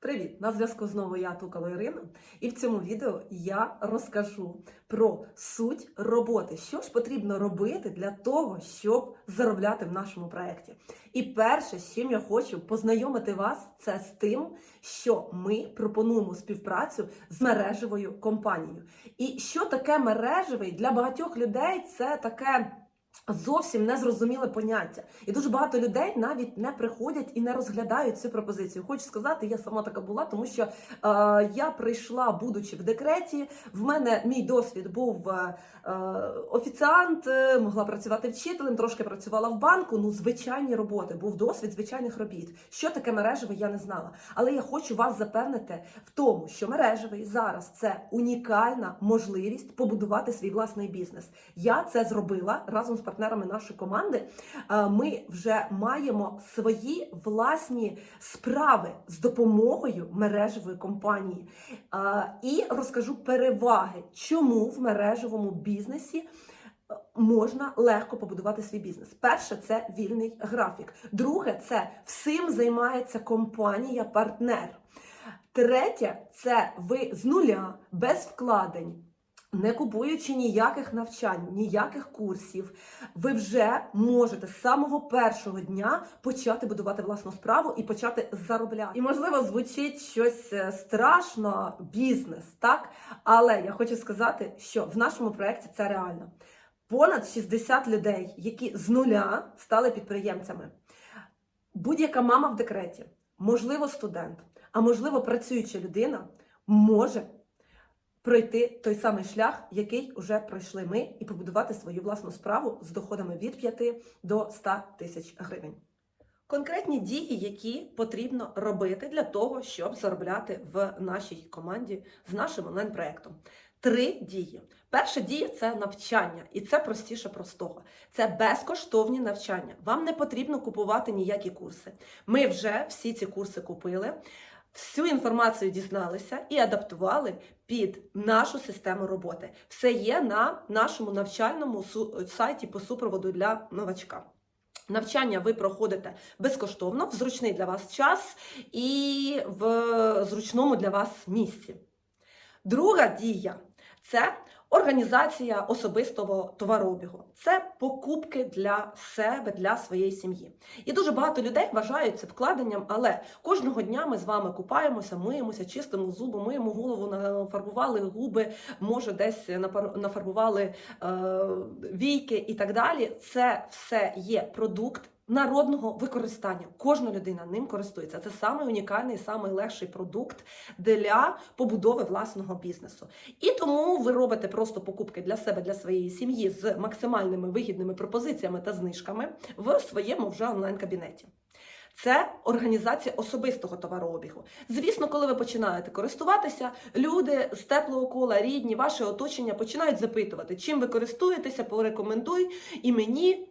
Привіт! На зв'язку знову я Тукало Ірина, і в цьому відео я розкажу про суть роботи, що ж потрібно робити для того, щоб заробляти в нашому проєкті. І перше, з чим я хочу познайомити вас, це з тим, що ми пропонуємо співпрацю з мережевою компанією. І що таке мережевий для багатьох людей це таке. Зовсім незрозуміле поняття, і дуже багато людей навіть не приходять і не розглядають цю пропозицію. Хочу сказати, я сама така була, тому що е, я прийшла, будучи в декреті. В мене мій досвід був е, е, офіціант, е, могла працювати вчителем, трошки працювала в банку. Ну, звичайні роботи, був досвід звичайних робіт. Що таке мережевий, я не знала. Але я хочу вас запевнити в тому, що мережевий зараз це унікальна можливість побудувати свій власний бізнес. Я це зробила разом з партнерами нашої команди. Е, Ми вже маємо свої власні справи з допомогою мережевої компанії. Е, І розкажу переваги, чому в мережевому бізнесі. е, Можна легко побудувати свій бізнес. Перше це вільний графік. Друге, це всім займається компанія-партнер. Третє це ви з нуля без вкладень. Не купуючи ніяких навчань, ніяких курсів, ви вже можете з самого першого дня почати будувати власну справу і почати заробляти. І можливо звучить щось е, страшно, бізнес, так? Але я хочу сказати, що в нашому проєкті це реально. Понад 60 людей, які з нуля стали підприємцями. Будь-яка мама в декреті, можливо, студент, а можливо, працююча людина може пройти той самий шлях, який вже пройшли ми, і побудувати свою власну справу з доходами від 5 до 100 тисяч гривень. Конкретні дії, які потрібно робити для того, щоб заробляти в нашій команді з нашим онлайн-проектом. Три дії. Перша дія це навчання, і це простіше простого. Це безкоштовні навчання. Вам не потрібно купувати ніякі курси. Ми вже всі ці курси купили. Всю інформацію дізналися і адаптували під нашу систему роботи. Все є на нашому навчальному сайті по супроводу для новачка. Навчання ви проходите безкоштовно в зручний для вас час і в зручному для вас місці. Друга дія це організація особистого товарообігу. Це покупки для себе, для своєї сім'ї. І дуже багато людей вважають це вкладенням, але кожного дня ми з вами купаємося, миємося, чистимо зуби, миємо голову, нафарбували губи, може десь нафарбували е, війки і так далі. Це все є продукт. Народного використання кожна людина ним користується. Це самий унікальний, самий легший продукт для побудови власного бізнесу. І тому ви робите просто покупки для себе, для своєї сім'ї з максимальними вигідними пропозиціями та знижками в своєму вже онлайн-кабінеті. Це організація особистого товарообігу. Звісно, коли ви починаєте користуватися, люди з теплого кола, рідні, ваше оточення починають запитувати, чим ви користуєтеся, порекомендуй і мені.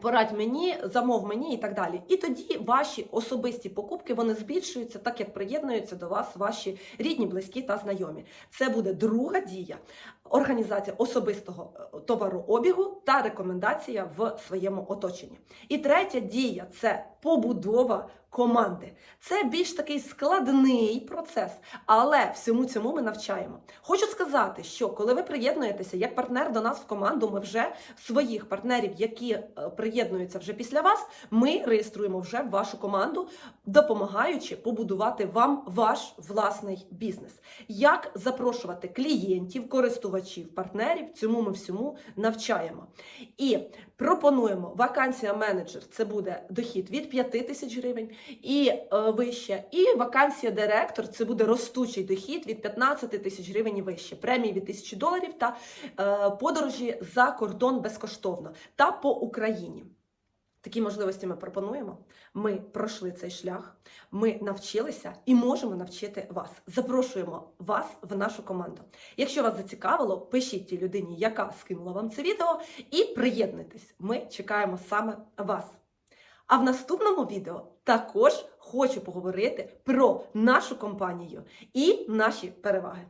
Порадь мені, замов мені і так далі. І тоді ваші особисті покупки вони збільшуються, так як приєднуються до вас ваші рідні, близькі та знайомі. Це буде друга дія організація особистого е, товарообігу та рекомендація в своєму оточенні. І третя дія це побудова команди. Це більш такий складний процес, але всьому цьому ми навчаємо. Хочу сказати, що коли ви приєднуєтеся як партнер до нас в команду, ми вже своїх партнерів, які е, приєднуються вже після вас, ми реєструємо вже в вашу команду, допомагаючи побудувати вам ваш власний бізнес. Як запрошувати клієнтів, користувачів, партнерів, цьому ми всьому навчаємо. І пропонуємо вакансія менеджер. Це буде дохід від 5 тисяч гривень і е, вище. І вакансія директор це буде ростучий дохід від 15 тисяч гривень і вище. Премії від 1000 доларів та е, подорожі за кордон безкоштовно та по Україні. Такі можливості ми пропонуємо. Ми пройшли цей шлях, ми навчилися і можемо навчити вас. Запрошуємо вас в нашу команду. Якщо вас зацікавило, пишіть тій людині, яка скинула вам це відео, і приєднуйтесь. Ми чекаємо саме вас. А в наступному відео також хочу поговорити про нашу компанію і наші переваги.